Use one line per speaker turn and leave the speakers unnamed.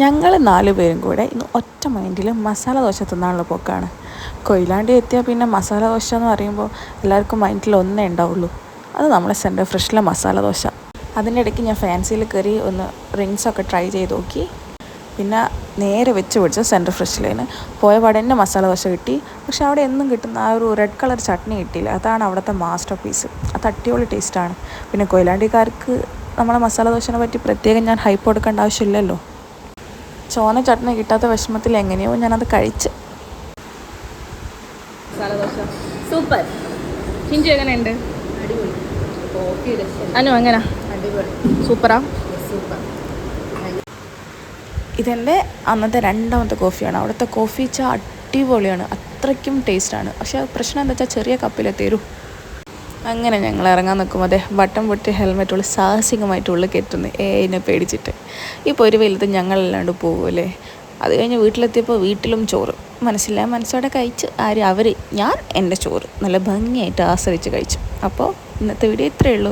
ഞങ്ങൾ നാല് പേരും കൂടെ ഇന്ന് ഒറ്റ മൈൻഡിൽ മസാല ദോശ തിന്നാനുള്ള പോക്കാണ്. കൊയിലാണ്ടി എത്തിയാൽ പിന്നെ മസാല ദോശ എന്ന് പറയുമ്പോൾ എല്ലാവർക്കും മൈൻഡിൽ ഒന്നേ ഉണ്ടാവുള്ളൂ. അത് നമ്മളെ സെന്റർ ഫ്രഷിലെ മസാല ദോശ. അതിന്റെ ഇടയ്ക്ക് ഞാൻ ഫാൻസിയിൽ കയറി ഒന്ന് റിങ്സൊക്കെ ട്രൈ ചെയ്ത് നോക്കി. പിന്നെ നേരെ വെച്ച് പിടിച്ച സെന്റർ ഫ്രഷിലേന് പോയ പാടെ തന്നെ മസാല ദോശ കിട്ടി. പക്ഷെ അവിടെ എന്നും കിട്ടുന്ന ആ ഒരു റെഡ് കളർ ചട്നി കിട്ടിയില്ല. അതാണ് അവിടുത്തെ മാസ്റ്റർ പീസ് അത് അടിപൊളി ടേസ്റ്റാണ് പിന്നെ കൊയിലാണ്ടിക്കാർക്ക് നമ്മളെ മസാല ദോശനെ പറ്റി പ്രത്യേകം ഞാൻ ഹൈപ്പ് കൊടുക്കേണ്ട ആവശ്യമില്ലല്ലോ. ചോന ചട്നി കിട്ടാത്ത വിഷമത്തിൽ എങ്ങനെയോ ഞാനത് കഴിച്ച്.
സൂപ്പർ. ചിഞ്ചു എങ്ങനെയുണ്ട്?
അടിപൊളി. കോഫി രസം
അനു എങ്ങനാ?
അടിപൊളി.
സൂപ്പറാ?
സൂപ്പർ
ഇതെന്റെ അന്നത്തെ രണ്ടാമത്തെ കോഫിയാണ്. അവിടുത്തെ കോഫി ചാ അടിപൊളിയാണ്. അത്രയ്ക്കും ടേസ്റ്റാണ് പക്ഷേ പ്രശ്നം എന്താ വെച്ചാൽ ചെറിയ കപ്പിലെത്തേരൂ തരൂ. അങ്ങനെ ഞങ്ങൾ ഇറങ്ങാൻ നിൽക്കുമ്പോൾ അതെ ബട്ടൺ പൊട്ടി ഹെൽമെറ്റ് ഉള്ളിൽ സാഹസികമായിട്ട് ഉള്ളിൽ കയറ്റുന്നു ഏനെ പേടിച്ചിട്ട്. ഇപ്പോൾ ഒരു വെയിലത്ത് ഞങ്ങളല്ലാണ്ട് പോകുമല്ലേ അത് കഴിഞ്ഞ് വീട്ടിലെത്തിയപ്പോൾ വീട്ടിലും ചോറ്. മനസ്സിലായ മനസ്സോടെ കഴിച്ച് ആര്? അവർ ഞാൻ എന്റെ ചോറ്. നല്ല ഭംഗിയായിട്ട് ആസ്വദിച്ച് കഴിച്ചു. അപ്പോൾ ഇന്നത്തെ വീഡിയോ ഇത്രയേ ഉള്ളൂ.